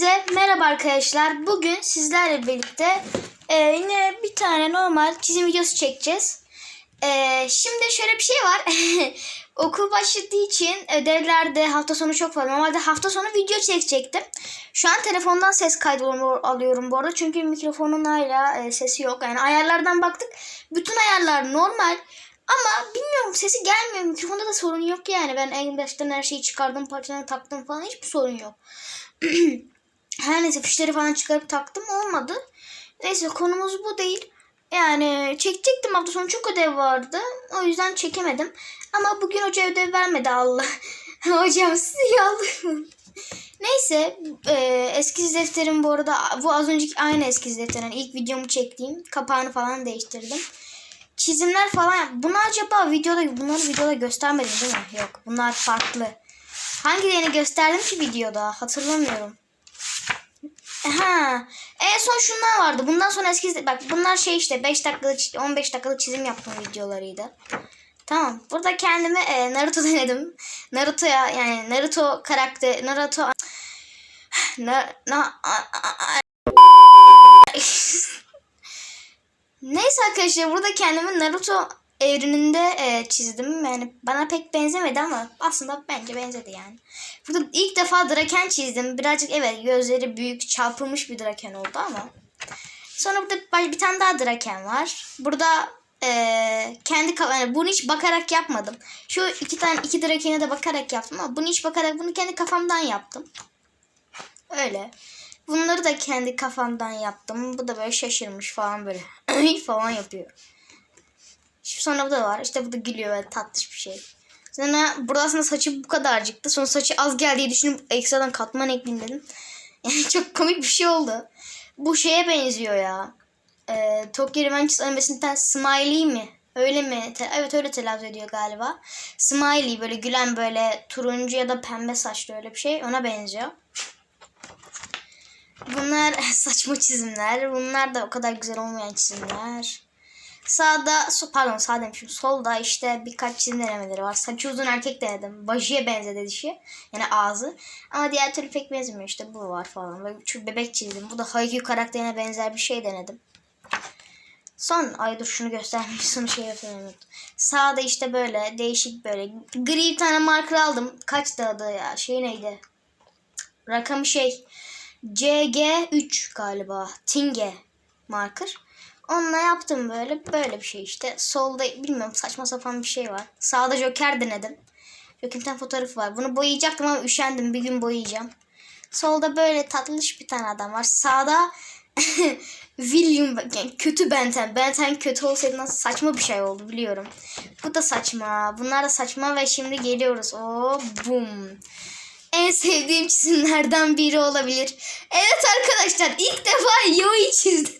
Hepinize merhaba arkadaşlar. Bugün sizlerle birlikte e, yine bir tane normal çizim videosu çekeceğiz. E, şimdi şöyle bir şey var. Okul başladığı için ödevlerde hafta sonu çok fazla. Normalde hafta sonu video çekecektim. Şu an telefondan ses kaydı alıyorum bu arada. Çünkü mikrofonun hala e, sesi yok. Yani ayarlardan baktık. Bütün ayarlar normal. Ama bilmiyorum sesi gelmiyor. Mikrofonda da sorun yok yani. Ben en baştan her şeyi çıkardım, parçalarını taktım falan. Hiçbir sorun yok. Her neyse fişleri falan çıkarıp taktım olmadı. Neyse konumuz bu değil. Yani çekecektim hafta sonu çok ödev vardı. O yüzden çekemedim. Ama bugün hoca ödev vermedi Allah. Hocam sizi yalvarırım. Neyse e, eskiz defterim bu arada bu az önceki aynı eskiz defterin ilk videomu çektiğim kapağını falan değiştirdim. Çizimler falan bunu acaba videoda bunları videoda göstermedim değil mi? Yok bunlar farklı. Hangilerini gösterdim ki videoda hatırlamıyorum. Ha, en son şunlar vardı. Bundan sonra eski bak bunlar şey işte 5 dakikalık 15 dakikalık çizim yaptığım videolarıydı. Tamam. Burada kendimi e, Naruto denedim. Naruto'ya yani Naruto karakter Naruto na, na, a, a, a. Neyse arkadaşlar burada kendimi Naruto evreninde e, çizdim. Yani bana pek benzemedi ama aslında bence benzedi yani. Burada ilk defa Draken çizdim. Birazcık evet gözleri büyük çarpılmış bir Draken oldu ama. Sonra burada bir tane daha Draken var. Burada e, kendi yani bunu hiç bakarak yapmadım. Şu iki tane iki Draken'e de bakarak yaptım ama bunu hiç bakarak bunu kendi kafamdan yaptım. Öyle. Bunları da kendi kafamdan yaptım. Bu da böyle şaşırmış falan böyle falan yapıyor. Sonra bu da var. İşte bu da gülüyor böyle tatlış bir şey. Sonra burada aslında saçı bu kadarcıktı. Sonra saçı az geldiği düşünüp ekstradan katman ekleyeyim dedim. Yani çok komik bir şey oldu. Bu şeye benziyor ya. Ee, Tokyo Revengers animesinden Smiley mi? Öyle mi? Evet öyle telaffuz ediyor galiba. Smiley böyle gülen böyle turuncu ya da pembe saçlı öyle bir şey. Ona benziyor. Bunlar saçma çizimler. Bunlar da o kadar güzel olmayan çizimler. Sağda, pardon sağ demişim. Solda işte birkaç çizim denemeleri var. Saçı uzun erkek denedim. Bajiye benzedi dişi. Yani ağzı. Ama diğer türlü pek benzemiyor. İşte bu var falan. Böyle bebek çizdim. Bu da Haikyuu karakterine benzer bir şey denedim. Son ay dur şunu göstermiş son şey yapıyorum. Sağda işte böyle değişik böyle gri bir tane marker aldım. Kaç adı ya? Şey neydi? Rakamı şey CG3 galiba. Tinge marker. Onunla yaptım böyle. Böyle bir şey işte. Solda bilmiyorum saçma sapan bir şey var. Sağda Joker denedim. Joker'in fotoğrafı var. Bunu boyayacaktım ama üşendim. Bir gün boyayacağım. Solda böyle tatlış bir tane adam var. Sağda William yani kötü Benten. Benten kötü olsaydı nasıl saçma bir şey oldu biliyorum. Bu da saçma. Bunlar da saçma ve şimdi geliyoruz. O bum. En sevdiğim çizimlerden biri olabilir. Evet arkadaşlar ilk defa Yoi çizdim.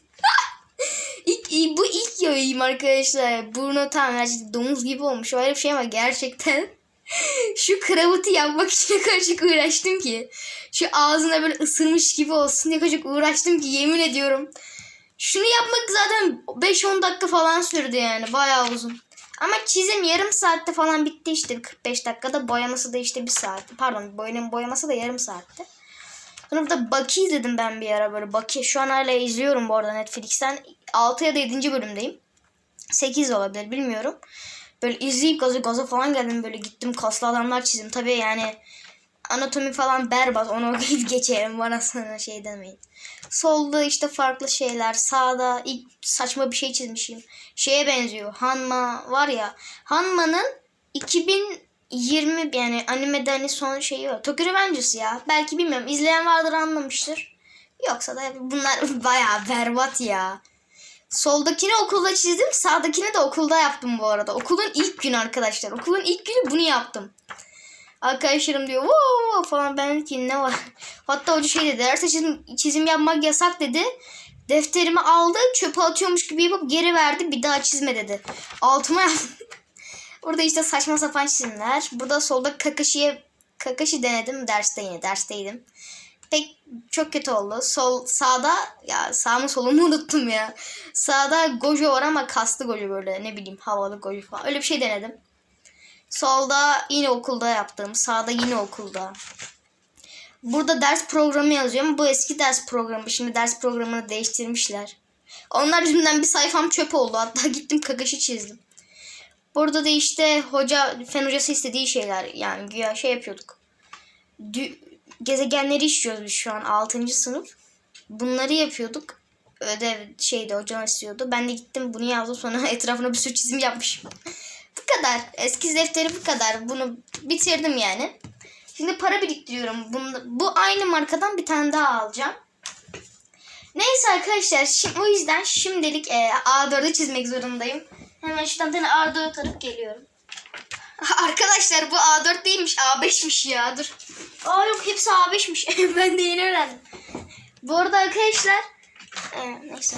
İlk, bu ilk yayım arkadaşlar. Burnu tam gerçekten domuz gibi olmuş. Öyle bir şey ama gerçekten şu kravatı yapmak için ne kadar uğraştım ki. Şu ağzına böyle ısırmış gibi olsun diye kadar uğraştım ki yemin ediyorum. Şunu yapmak zaten 5-10 dakika falan sürdü yani. Bayağı uzun. Ama çizim yarım saatte falan bitti işte 45 dakikada. Boyaması da işte bir saat. Pardon boyanın boyaması da yarım saatte. Burada Bucky izledim ben bir ara böyle. Bucky şu an hala izliyorum bu arada Netflix'ten. 6 ya da 7. bölümdeyim. 8 olabilir bilmiyorum. Böyle izleyip gaza gaza falan geldim böyle gittim kaslı adamlar çizdim. Tabii yani anatomi falan berbat onu geçerim bana sana şey demeyin. Solda işte farklı şeyler. Sağda ilk saçma bir şey çizmişim. Şeye benziyor. Hanma var ya. Hanma'nın 2000 20 yani animede hani son şeyi var. Tokyo Revengers ya. Belki bilmiyorum. izleyen vardır anlamıştır. Yoksa da bunlar bayağı berbat ya. Soldakini okulda çizdim. Sağdakini de okulda yaptım bu arada. Okulun ilk günü arkadaşlar. Okulun ilk günü bunu yaptım. Arkadaşlarım diyor wow, falan ben ki ne var. Hatta hoca şey dedi. Derste çizim, çizim yapmak yasak dedi. Defterimi aldı çöpe atıyormuş gibi yapıp geri verdi. Bir daha çizme dedi. Altıma yaptım. Burada işte saçma sapan çizimler. Burada solda Kakashi'ye Kakashi denedim. Derste yine dersteydim. Pek çok kötü oldu. Sol sağda ya sağ mı solumu unuttum ya. Sağda Gojo var ama kaslı Gojo böyle ne bileyim havalı Gojo falan. Öyle bir şey denedim. Solda yine okulda yaptım. Sağda yine okulda. Burada ders programı yazıyorum. Bu eski ders programı. Şimdi ders programını değiştirmişler. Onlar yüzünden bir sayfam çöp oldu. Hatta gittim kakaşı çizdim. Burada da işte hoca, fen hocası istediği şeyler yani güya şey yapıyorduk. Dü- gezegenleri işliyoruz biz şu an 6. sınıf. Bunları yapıyorduk. Ödev şeydi hocam istiyordu. Ben de gittim bunu yazdım sonra etrafına bir sürü çizim yapmışım. bu kadar. Eskiz defteri bu kadar. Bunu bitirdim yani. Şimdi para biriktiriyorum. Bunu, bu aynı markadan bir tane daha alacağım. Neyse arkadaşlar şimdi, o yüzden şimdilik e, A4'ü çizmek zorundayım. Hemen şuradan tane A4 alıp geliyorum. Arkadaşlar bu A4 değilmiş A5'miş ya dur. Aa yok hepsi A5'miş. ben de yeni öğrendim. Bu arada arkadaşlar e, neyse.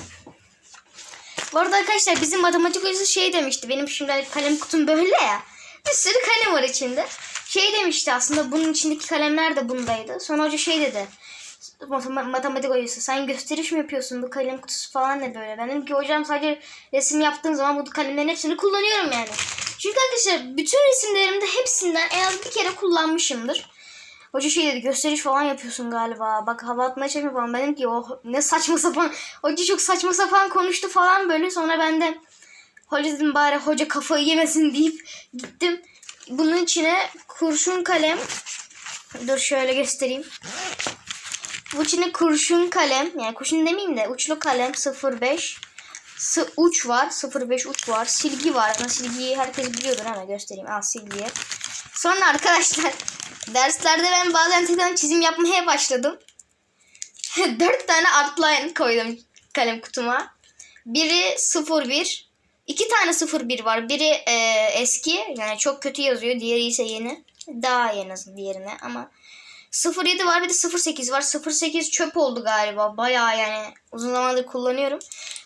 Bu arada arkadaşlar bizim matematik hocası şey demişti. Benim şimdi kalem kutum böyle ya. Bir sürü kalem var içinde. Şey demişti aslında bunun içindeki kalemler de bundaydı. Sonra hoca şey dedi. Matema- Matematik hocası sen gösteriş mi yapıyorsun bu kalem kutusu falan ne böyle. Ben dedim ki hocam sadece resim yaptığım zaman bu kalemlerin hepsini kullanıyorum yani. Çünkü arkadaşlar bütün resimlerimde hepsinden en az bir kere kullanmışımdır. Hoca şey dedi gösteriş falan yapıyorsun galiba. Bak hava atmaya çalışma falan. Ben dedim ki oh ne saçma sapan. Hoca çok saçma sapan konuştu falan böyle. Sonra ben de hoca dedim bari hoca kafayı yemesin deyip gittim. Bunun içine kurşun kalem. Dur şöyle göstereyim. Bu içine kurşun kalem. Yani kurşun demeyeyim de uçlu kalem 05. Sı uç var. 05 uç var. Silgi var. Aslında silgiyi herkes biliyordur ama göstereyim. Al silgiyi. Sonra arkadaşlar derslerde ben bazen tekrar çizim yapmaya başladım. Dört tane outline koydum kalem kutuma. Biri 01. iki tane 01 var. Biri e, eski yani çok kötü yazıyor. Diğeri ise yeni. Daha en azından diğerine ama 07 var bir de 08 var. 08 çöp oldu galiba. Bayağı yani uzun zamandır kullanıyorum.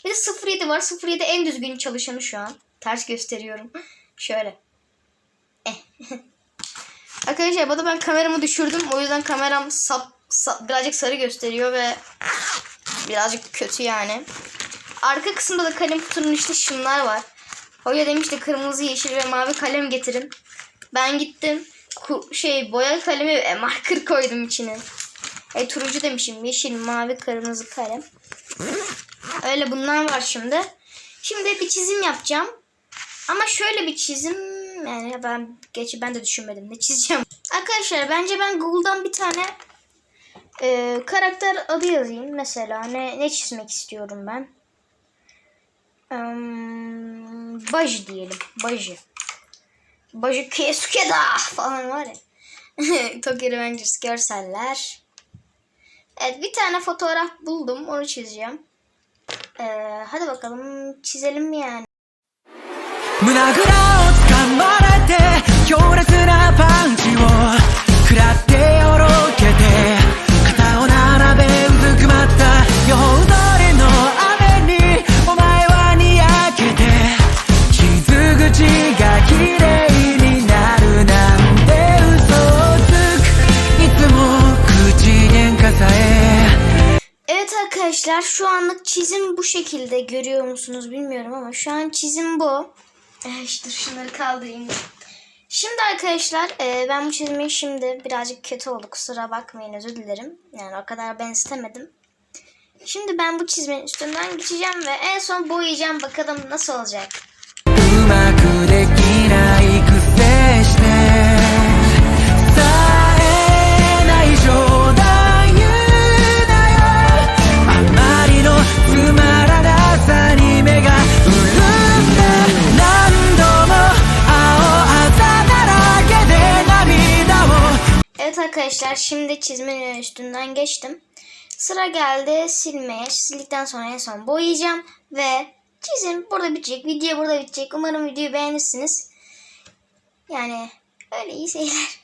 Bir de 07 var. 07 en düzgün çalışanı şu an. Ters gösteriyorum. Şöyle. Eh. Arkadaşlar bu da ben kameramı düşürdüm. O yüzden kameram sap, sap- birazcık sarı gösteriyor ve birazcık kötü yani. Arka kısımda da kalem kutunun işte şunlar var. Hoca demişti kırmızı, yeşil ve mavi kalem getirin. Ben gittim. Şey boya kalemi ve marker koydum içine. E turuncu demişim. Yeşil, mavi, kırmızı kalem. Öyle bunlar var şimdi. Şimdi bir çizim yapacağım. Ama şöyle bir çizim yani ben geçi ben de düşünmedim ne çizeceğim. Arkadaşlar bence ben Google'dan bir tane e, karakter adı yazayım mesela ne ne çizmek istiyorum ben. Um, Baji diyelim. Baji. Baji Kesuke'da falan var ya. Tokyo Revengers görseller. Evet bir tane fotoğraf buldum onu çizeceğim. Ee, hadi bakalım çizelim yani. Arkadaşlar şu anlık çizim bu şekilde görüyor musunuz bilmiyorum ama şu an çizim bu. Ee, işte şunları kaldırayım. Şimdi arkadaşlar e, ben bu çizimi şimdi birazcık kötü oldu kusura bakmayın özür dilerim. Yani o kadar ben istemedim. Şimdi ben bu çizmenin üstünden geçeceğim ve en son boyayacağım bakalım nasıl olacak. Arkadaşlar şimdi çizmenin üstünden geçtim. Sıra geldi silmeye. Sildikten sonra en son boyayacağım ve çizim burada bitecek. Video burada bitecek. Umarım videoyu beğenirsiniz. Yani öyle iyi seyirler.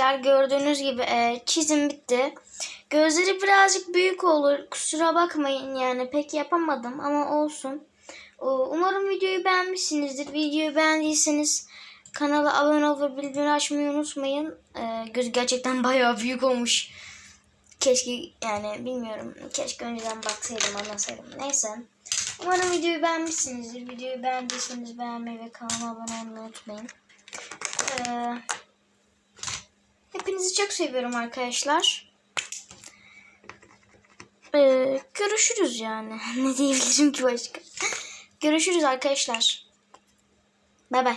Arkadaşlar gördüğünüz gibi e, çizim bitti. Gözleri birazcık büyük olur. Kusura bakmayın yani pek yapamadım ama olsun. Umarım videoyu beğenmişsinizdir. Videoyu beğendiyseniz kanala abone olup ve bildirim açmayı unutmayın. E, göz gerçekten bayağı büyük olmuş. Keşke yani bilmiyorum. Keşke önceden baksaydım anlasaydım. Neyse. Umarım videoyu beğenmişsinizdir. Videoyu beğendiyseniz beğenmeyi ve kanalıma abone olmayı unutmayın. Ee, hepinizi çok seviyorum arkadaşlar. Ee, görüşürüz yani. ne diyebilirim ki başka? görüşürüz arkadaşlar. Bay bay.